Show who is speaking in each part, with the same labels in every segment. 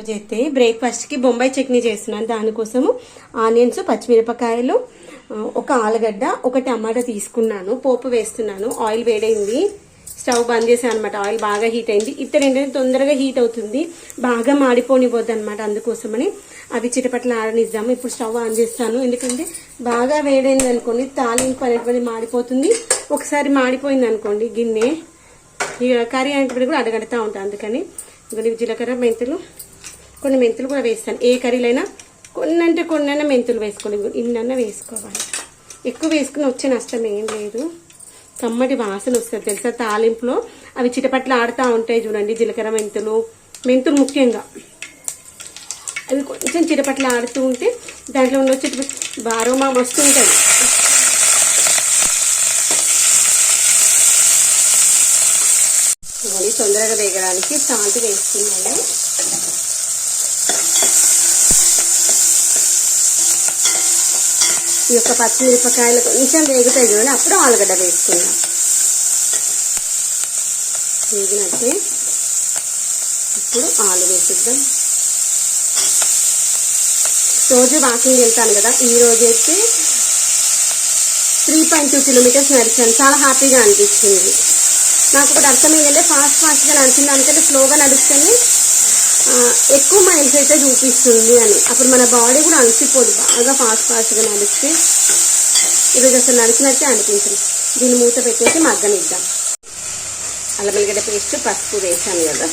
Speaker 1: రోజు అయితే బ్రేక్ఫాస్ట్కి బొంబాయి చట్నీ చేస్తున్నాను. దానికోసము ఆనియన్స్ పచ్చిమిరపకాయలు ఒక ఆలుగడ్డ ఒక టమాటా తీసుకున్నాను. పోపు వేస్తున్నాను. ఆయిల్ వేడైంది. స్టవ్ బంద్ చేశాను అనమాట ఆయిల్ బాగా హీట్ అయింది. ఇద్దరు ఏంటంటే తొందరగా హీట్ అవుతుంది. బాగా మాడిపోనిపోద్ది అనమాట అందుకోసమని అవి చిటపట్ల ఆడనిద్దాము ఇప్పుడు స్టవ్ ఆన్ చేస్తాను. ఎందుకంటే బాగా వేడైంది అనుకోండి తాలింపు అనేటువంటి మాడిపోతుంది. ఒకసారి మాడిపోయింది అనుకోండి గిన్నె ఇక కర్రీ అనేటువంటి కూడా అడగడతా ఉంటాను అందుకని జీలకర్ర మెంతులు కొన్ని మెంతులు కూడా వేస్తాను. ఏ కర్రీలైనా కొన్ని అంటే కొన్నైనా మెంతులు వేసుకోవాలి. ఇదిగో వేసుకోవాలి. ఎక్కువ వేసుకుని వచ్చే నష్టం ఏం లేదు. కమ్మటి వాసన వస్తుంది. తెలుసా? తాలింపులో అవి చిటపట్ల ఆడుతూ ఉంటాయి చూడండి. జీలకర్ర మెంతులు మెంతులు ముఖ్యంగా. అవి కొంచెం చిటపట్ల ఆడుతూ ఉంటే దాంట్లో ఉండే చిటపట్ బారోమా వస్తుంటుంది తొందరగా వేగడానికి సాల్ట్ వేస్తున్నాను. ఈ యొక్క పచ్చిమిరపకాయలు కొంచెం వేగుతాయి చూడండి. అప్పుడు ఆలుగడ్డ వేసుకుందాం. వేగినట్టే ఇప్పుడు ఆలు వేసిద్దాం. రోజు వాకింగ్ వెళ్తాను కదా. ఈ రోజు అయితే త్రీ పాయింట్ టూ కిలోమీటర్స్ నడిచాను. చాలా హ్యాపీగా అనిపించింది. నాకు ఒకటి అర్థమైందంటే ఫాస్ట్ ఫాస్ట్గా నడిచింది. దానికంటే స్లోగా నడుస్తుంది ఎక్కువ మైల్స్ అయితే చూపిస్తుంది అని. అప్పుడు మన బాడీ కూడా అలసిపోదు. బాగా ఫాస్ట్ ఫాస్ట్గా నడిచి ఈరోజు అసలు నడిచినట్టే అనిపించింది. దీన్ని మూత పెట్టేసి మగ్గనిద్దాం. అల్లం వెల్లిగడ్డ పేస్ట్ పసుపు వేసాను కదా.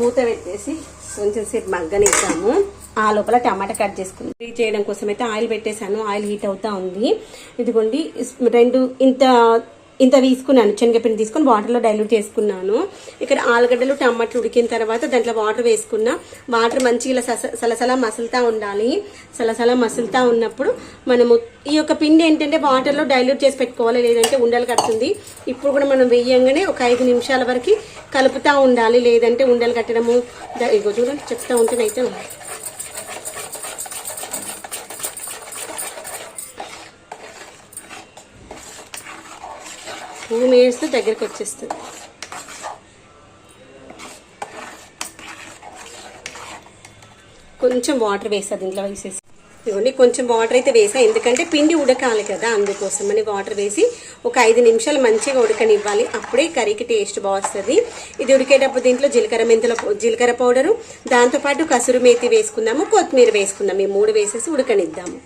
Speaker 1: మూత పెట్టేసి కొంచెం సేపు మగ్గనిద్దాము. ఆ లోపల టమాటా కట్ చేసుకుని ఫ్రై చేయడం కోసం అయితే ఆయిల్ పెట్టేశాను. ఆయిల్ హీట్ అవుతా ఉంది. ఇదిగోండి రెండు ఇంత ఇంత తీసుకున్నాను. శనగపిండి తీసుకొని వాటర్లో డైల్యూట్ చేసుకున్నాను. ఇక్కడ ఆలుగడ్డలు టమాటాలు ఉడికిన తర్వాత దాంట్లో వాటర్ వేసుకున్నా. వాటర్ మంచిగా ఇలా సస మసులుతా ఉండాలి. సలసల మసులుతా ఉన్నప్పుడు మనము ఈ యొక్క పిండి ఏంటంటే వాటర్లో డైల్యూట్ చేసి పెట్టుకోవాలి. లేదంటే ఉండలు కడుతుంది. ఇప్పుడు కూడా మనం వేయంగానే ఒక ఐదు నిమిషాల వరకు కలుపుతూ ఉండాలి. లేదంటే ఉండలు కట్టడము. ఇగో చూడండి చెప్తా ఉంటేనైతే టూ మినిట్స్ దగ్గరికి వచ్చేస్తుంది. కొంచెం వాటర్ వేసా దీంట్లో వేసేసి. ఇవన్నీ కొంచెం వాటర్ అయితే వేసా. ఎందుకంటే పిండి ఉడకాలి కదా అందుకోసం అని వాటర్ వేసి ఒక ఐదు నిమిషాలు మంచిగా ఉడకనివ్వాలి. అప్పుడే కర్రీకి టేస్ట్ బాగుస్తుంది ఇది ఉడికేటప్పుడు దీంట్లో జీలకర్ర మెంతుల జీలకర్ర పౌడరు దాంతోపాటు కసురు మేతి వేసుకుందాము కొత్తిమీర వేసుకుందాం ఈ మూడు వేసేసి ఉడకనిద్దాము.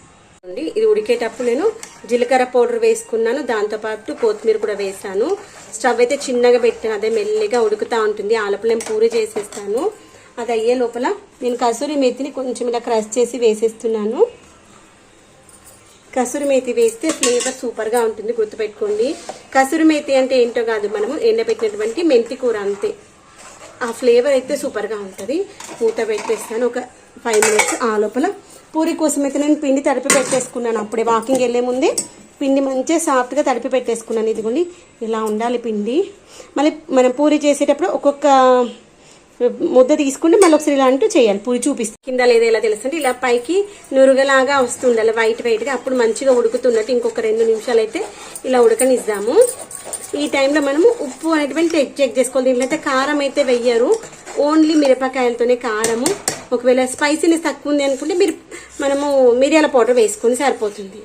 Speaker 1: అండి. ఇది ఉడికేటప్పుడు నేను జీలకర్ర పౌడర్ వేసుకున్నాను. దాంతోపాటు కొత్తిమీర కూడా వేసాను. స్టవ్ అయితే చిన్నగా పెట్టాను. అదే మెల్లిగా ఉడుకుతూ ఉంటుంది. ఆలపు నేను పూరి చేసేస్తాను. అది అయ్యే లోపల నేను కసూరి మేతిని కొంచెం ఇలా క్రష్ చేసి వేసేస్తున్నాను. కసూరి మేతి వేస్తే ఫ్లేవర్ సూపర్గా ఉంటుంది. గుర్తుపెట్టుకోండి. కసూరి మేతి అంటే ఏంటో కాదు మనము ఎండబెట్టినటువంటి మెంతి కూర అంతే. ఆ ఫ్లేవర్ అయితే సూపర్గా ఉంటుంది. మూత పెట్టేస్తాను. ఒక ఫైవ్ మినిట్స్ ఆ లోపల. పూరి కోసం అయితే నేను పిండి తడిపి పెట్టేసుకున్నాను. అప్పుడే వాకింగ్ వెళ్ళే ముందే పిండి మంచిగా సాఫ్ట్గా తడిపి పెట్టేసుకున్నాను. ఇదిగోండి ఇలా ఉండాలి పిండి. మళ్ళీ మనం పూరి చేసేటప్పుడు ఒక్కొక్క ముద్ద తీసుకుంటే మళ్ళీ ఒకసారి ఇలా అంటూ చేయాలి. పూరి చూపిస్తాను కింద లేదా ఎలా తెలుస్తుంది. ఇలా పైకి నురుగలాగా వస్తుండాలి. వైట్ వైట్గా అప్పుడు మంచిగా ఉడుకుతున్నట్టు ఇంకొక రెండు నిమిషాలు అయితే ఇలా ఉడకనిద్దాము. ఈ టైంలో మనము ఉప్పు అనేటువంటి చెక్ చెక్ చేసుకోవాలి. దీంట్లో అయితే కారం అయితే వెయ్యరు. ఓన్లీ మిరపకాయలతోనే కారము. ఒకవేళ స్పైసీనెస్ తక్కువ ఉంది అనుకుంటే మీరు మనము మిరియాల పౌడర్ వేసుకొని సరిపోతుంది.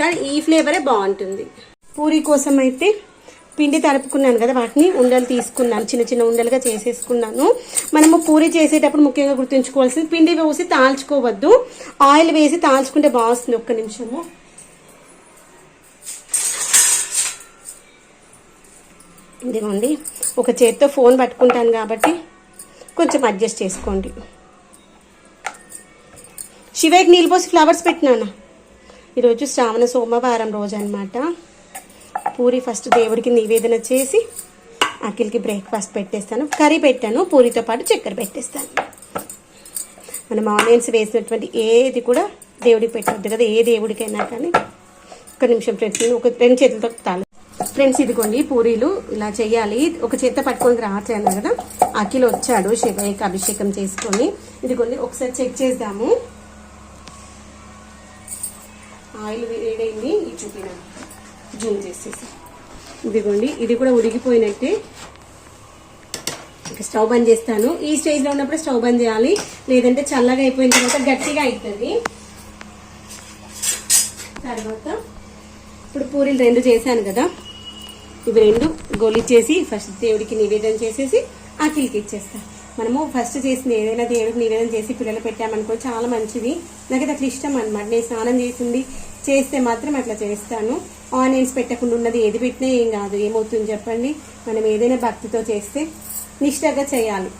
Speaker 1: కానీ ఈ ఫ్లేవరే బాగుంటుంది. పూరి కోసం అయితే పిండి తలుపుకున్నాను కదా వాటిని ఉండలు తీసుకున్నాను. చిన్న చిన్న ఉండలుగా చేసేసుకున్నాను. మనము పూరి చేసేటప్పుడు ముఖ్యంగా గుర్తుంచుకోవాల్సింది పిండి వేసి తాల్చుకోవద్దు. ఆయిల్ వేసి తాల్చుకుంటే బాగుంటుంది. ఒక్క నిమిషము. ఇదిగోండి. ఒక చేత్తో ఫోన్ పట్టుకుంటాను కాబట్టి కొంచెం అడ్జస్ట్ చేసుకోండి. శివయ్యకి నీళ్ళు పోసి ఫ్లవర్స్ పెట్టినానా? ఈరోజు శ్రావణ సోమవారం రోజు అనమాట పూరి ఫస్ట్ దేవుడికి నివేదన చేసి అఖిల్కి బ్రేక్ఫాస్ట్ పెట్టేస్తాను. కర్రీ పెట్టాను పూరితో పాటు చక్కెర పెట్టేస్తాను. మనం ఆనియన్స్ వేసినటువంటి ఏది కూడా దేవుడికి పెట్టవద్దు కదా ఏ దేవుడికైనా కానీ. ఒక నిమిషం ఫ్రెండ్స్ ఒక రెండు చేతులతో తాలు ఫ్రెండ్స్ ఇదిగోండి పూరీలు ఇలా చేయాలి. ఒక చేత పట్టుకొని రావట్లేదు కదా అఖిల్ వచ్చాడు శివయ్యకి అభిషేకం చేసుకొని. ఇదిగోండి ఒకసారి చెక్ చేద్దాము. ఆయిల్ వేడైంది ఇది చూపిన? జూమ్ చేసేసి. ఇదిగోండి ఇది కూడా ఉడికిపోయినట్టే. ఇక స్టవ్ బంద్ చేస్తాను. ఈ స్టేజ్లో ఉన్నప్పుడు స్టవ్ బంద్ చేయాలి. లేదంటే చల్లగా అయిపోయిన తర్వాత గట్టిగా అవుతుంది తర్వాత ఇప్పుడు పూరీలు రెండు చేశాను కదా. ఇవి రెండు గోలిచ్చేసి ఫస్ట్ దేవుడికి నివేదన చేసేసి అఖిల్కి ఇచ్చేస్తాను మనము ఫస్ట్ చేసిన ఏదైనా దేవుడికి నివేదన చేసి పిల్లలు పెట్టామనుకో చాలా మంచిది. నాకైతే అట్లా ఇష్టం అనమాట నేను స్నానం చేసింది చేస్తే మాత్రం అట్లా చేస్తాను. ఆనియన్స్ పెట్టకుండా ఉన్నది ఏది పెట్టినా ఏం కాదు. ఏమవుతుంది చెప్పండి? మనం ఏదైనా భక్తితో చేస్తే నిష్టగా చేయాలి.